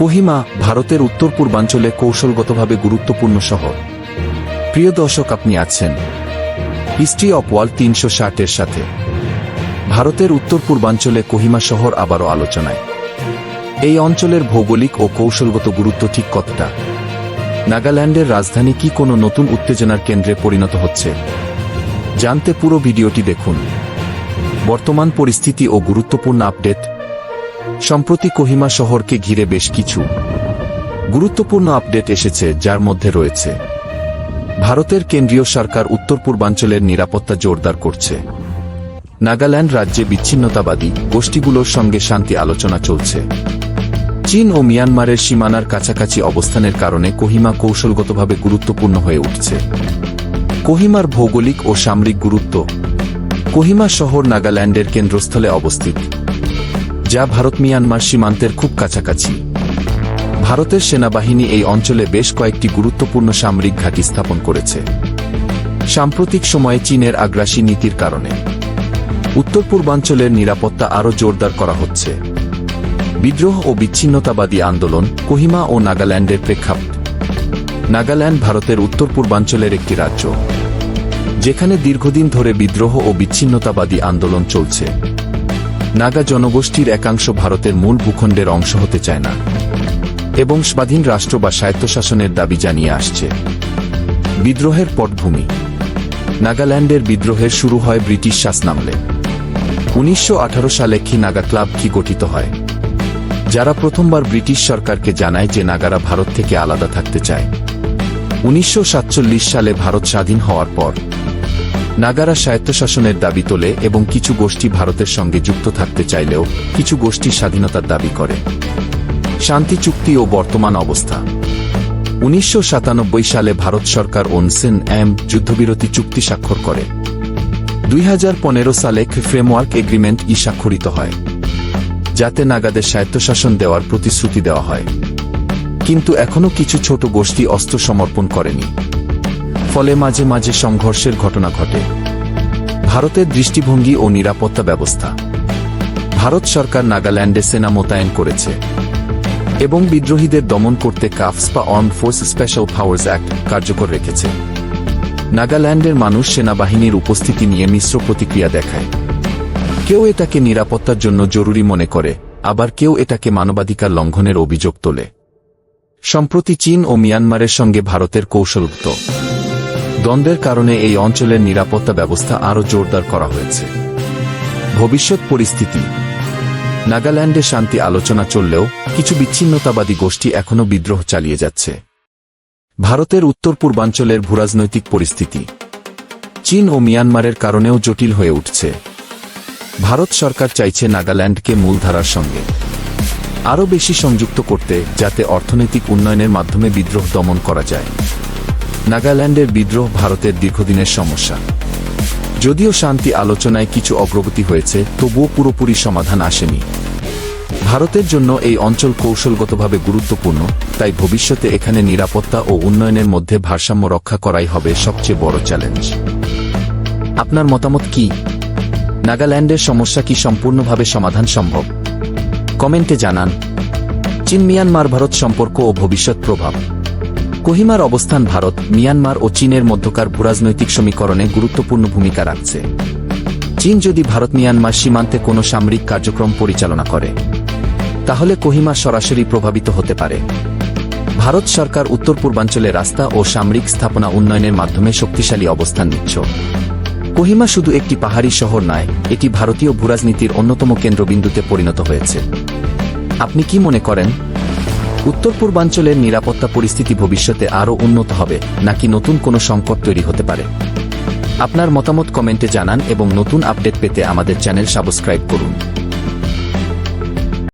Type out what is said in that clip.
কোহিমা ভারতের উত্তর পূর্বাঞ্চলে কৌশলগতভাবে গুরুত্বপূর্ণ শহর। প্রিয় দর্শক, আপনি আছেন হিস্ট্রি অফ ওয়ার্ল্ড তিনশো ষাটের সাথে। ভারতের উত্তর পূর্বাঞ্চলে কোহিমা শহর আবারও আলোচনায়। এই অঞ্চলের ভৌগোলিক ও কৌশলগত গুরুত্ব ঠিক কতটা? নাগাল্যান্ডের রাজধানী কি কোনো নতুন উত্তেজনার কেন্দ্রে পরিণত হচ্ছে? জানতে পুরো ভিডিওটি দেখুন। বর্তমান পরিস্থিতি ও গুরুত্বপূর্ণ আপডেট সম্প্রতি কোহিমা শহরকে ঘিরে বেশ কিছু গুরুত্বপূর্ণ আপডেট এসেছে, যার মধ্যে রয়েছে। ভারতের কেন্দ্রীয় সরকার উত্তর পূর্বাঞ্চলের নিরাপত্তা জোরদার করছে। নাগাল্যান্ড রাজ্যে বিচ্ছিন্নতাবাদী গোষ্ঠীগুলোর সঙ্গে শান্তি আলোচনা চলছে। চীন ও মিয়ানমারের সীমানার কাছাকাছি অবস্থানের কারণে কোহিমা কৌশলগতভাবে গুরুত্বপূর্ণ হয়ে উঠছে। কোহিমার ভৌগোলিক ও সামরিক গুরুত্ব। কোহিমা শহর নাগাল্যান্ডের কেন্দ্রস্থলে অবস্থিত। যা ভারত মিয়ানমার সীমান্তের খুব কাছাকাছি। ভারতের সেনাবাহিনী এই অঞ্চলে বেশ কয়েকটি গুরুত্বপূর্ণ সামরিক ঘাঁটি স্থাপন করেছে। সাম্প্রতিক সময়ে চীনের আগ্রাসী নীতির কারণে। উত্তর পূর্বাঞ্চলের নিরাপত্তা আরও জোরদার করা হচ্ছে। বিদ্রোহ ও বিচ্ছিন্নতাবাদী আন্দোলন, কোহিমা ও নাগাল্যান্ডের প্রেক্ষাপট। নাগাল্যান্ড ভারতের উত্তর পূর্বাঞ্চলের একটি রাজ্য। যেখানে দীর্ঘদিন ধরে বিদ্রোহ ও বিচ্ছিন্নতাবাদী আন্দোলন চলছে। নাগা জনগোষ্ঠীর একাংশ ভারতের মূল ভূখণ্ডের অংশ হতে চায় না। এবং স্বাধীন রাষ্ট্র বা স্বায়ত্তশাসনের দাবি জানিয়ে আসছে। বিদ্রোহের পটভূমি। নাগাল্যান্ডের বিদ্রোহের শুরু হয় ব্রিটিশ শাসনামলে। উনিশশো আঠারো সালে খি নাগা ক্লাব কি গঠিত হয়? যারা প্রথমবার ব্রিটিশ সরকারকে জানায় যে নাগারা ভারত থেকে আলাদা থাকতে চায়। উনিশশো সাতচল্লিশ সালে ভারত স্বাধীন হওয়ার পর নাগারা স্বায়ত্তশাসনের দাবি তোলে এবং কিছু গোষ্ঠী ভারতের সঙ্গে যুক্ত থাকতে চাইলেও কিছু গোষ্ঠী স্বাধীনতার দাবি করে। শান্তি, চুক্তি ও বর্তমান অবস্থা। উনিশশো সাতানব্বই সালে ভারত সরকার ওনসেন এম যুদ্ধবিরতি চুক্তি স্বাক্ষর করে। দুই হাজার পনেরো সালে ফ্রেমওয়ার্ক এগ্রিমেন্ট ই স্বাক্ষরিত হয়, যাতে নাগাদের স্বায়ত্তশাসন দেওয়ার প্রতিশ্রুতি দেওয়া হয়। কিন্তু এখনও কিছু ছোট গোষ্ঠী অস্ত্র সমর্পণ করেনি। ফলে মাঝে মাঝে সংঘর্ষের ঘটনা ঘটে। ভারতের দৃষ্টিভঙ্গি ও নিরাপত্তা ব্যবস্থা। ভারত সরকার নাগাল্যান্ডে সেনা মোতায়েন করেছে। এবং বিদ্রোহীদের দমন করতে কাফস বা arm force special powers act কার্যকর রেখেছে। নাগাল্যান্ডের মানুষ সেনাবাহিনীর উপস্থিতি নিয়ে মিশ্র প্রতিক্রিয়া দেখায়। কেউ এটাকে নিরাপত্তার জন্য জরুরি মনে করে, আবার কেউ এটাকে মানবাধিকার লঙ্ঘনের অভিযোগ তোলে। সম্প্রতি চীন ও মিয়ানমারের সঙ্গে ভারতের কৌশলযুক্ত দ্বন্দ্বের কারণে এই অঞ্চলের নিরাপত্তা ব্যবস্থা আরও জোরদার করা হয়েছে। ভবিষ্যৎ পরিস্থিতি। নাগাল্যান্ডে শান্তি আলোচনা চললেও কিছু বিচ্ছিন্নতাবাদী গোষ্ঠী এখনও বিদ্রোহ চালিয়ে যাচ্ছে। ভারতের উত্তর পূর্বাঞ্চলের ভূরাজনৈতিক পরিস্থিতি। চীন ও মিয়ানমারের কারণেও জটিল হয়ে উঠছে। ভারত সরকার চাইছে নাগাল্যান্ডকে মূলধারার সঙ্গে। আরও বেশি সংযুক্ত করতে যাতে অর্থনৈতিক উন্নয়নের মাধ্যমে বিদ্রোহ দমন করা যায়। নাগাল্যান্ডের বিদ্রোহ ভারতের দীর্ঘদিনের সমস্যা। যদিও শান্তি আলোচনায় কিছু অগ্রগতি হয়েছে, তবুও পুরোপুরি সমাধান আসেনি। ভারতের জন্য এই অঞ্চল কৌশলগতভাবে গুরুত্বপূর্ণ, তাই ভবিষ্যতে এখানে নিরাপত্তা ও উন্নয়নের মধ্যে ভারসাম্য রক্ষা করাই হবে সবচেয়ে বড় চ্যালেঞ্জ। আপনার মতামত কি? নাগাল্যান্ডের সমস্যা কি সম্পূর্ণভাবে সমাধান সম্ভব? কমেন্টে জানান। চীন মিয়ানমার ভারত সম্পর্ক ও ভবিষ্যৎ প্রভাব। কোহিমার অবস্থান ভারত, মিয়ানমার ও চীনের মধ্যকার ভূরাজনৈতিক সমীকরণে গুরুত্বপূর্ণ ভূমিকা রাখছে। চীন যদি ভারত মিয়ানমার সীমান্তে কোনো সামরিক কার্যক্রম পরিচালনা করে, তাহলে কোহিমা সরাসরি প্রভাবিত হতে পারে। ভারত সরকার উত্তর পূর্বাঞ্চলে রাস্তা ও সামরিক স্থাপনা উন্নয়নের মাধ্যমে শক্তিশালী অবস্থান নিচ্ছ। কোহিমা শুধু একটি পাহাড়ি শহর নয়, এটি ভারতীয় ভূরাজনীতির অন্যতম কেন্দ্রবিন্দুতে পরিণত হয়েছে। আপনি কি মনে করেন? উত্তর পূর্বাঞ্চলের নিরাপত্তা পরিস্থিতি ভবিষ্যতে আরও উন্নত হবে, নাকি নতুন কোনো সংকট তৈরি হতে পারে? আপনার মতামত কমেন্টে জানান এবং নতুন আপডেট পেতে আমাদের চ্যানেল সাবস্ক্রাইব করুন।